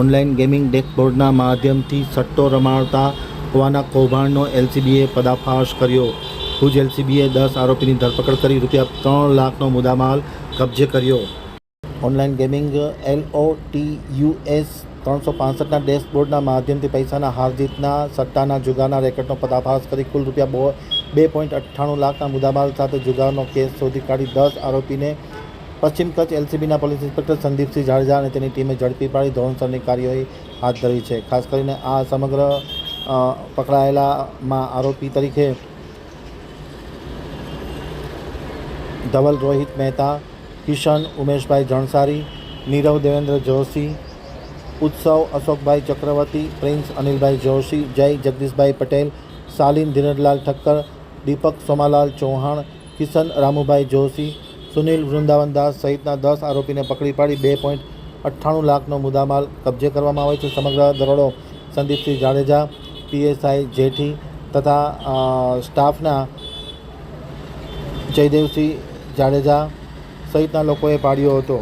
Online gaming ડેકબોર્ડના માધ્યમથી સટ્ટો રમાડતા હોવાના કૌભાંડનો એલસીબીએ પદાફાશ કર્યો. ભુજ એલસીબીએ દસ આરોપીની ધરપકડ કરી રૂપિયા ત્રણ લાખનો મુદ્દામાલ કબજે કર્યો. Online gaming L O T U S ત્રણસો પાસઠના ડેશબોર્ડના માધ્યમથી પૈસાના હારજીતના સટ્ટાના જુગારના રેકેટનો પદાફાશ કરી કુલ રૂપિયા બે પોઈન્ટ અઠ્ઠાણું લાખના મુદ્દામાલ સાથે જુગારનો કેસ શોધી કાઢી દસ આરોપીને પશ્ચિમ કચ્છ એલસીબીના પોલીસ ઇન્સ્પેક્ટર સંદીપસિંહ જાડેજા અને તેની ટીમે ઝડપી પાડી ધોરણસરની કાર્યવાહી હાથ ધરી છે. ખાસ કરીને આ સમગ્ર પકડાયેલામાં આરોપી તરીકે ધવલ રોહિત મહેતા, કિશન ઉમેશભાઈ જણસારી, નીરવ દેવેન્દ્ર જોશી, ઉત્સવ અશોકભાઈ ચક્રવર્તી, પ્રિન્સ અનિલભાઈ જોશી, જય જગદીશભાઈ પટેલ, સાલિન ધીરજલાલ ઠક્કર, દીપક સોમાલાલ ચૌહાણ, કિશન રામુભાઈ જોશી સુનિલ વૃંદાવન દાસ સહિતના દસ આરોપીને પકડી પાડી બે પોઈન્ટ અઠ્ઠાણું લાખનો મુદ્દામાલ કબજે કરવામાં આવે છે. સમગ્ર દરોડો સંદીપસિંહ જાડેજા, પીએસઆઈ જેઠી તથા સ્ટાફના જયદેવસિંહ જાડેજા સહિતના લોકોએ પાડ્યો હતો.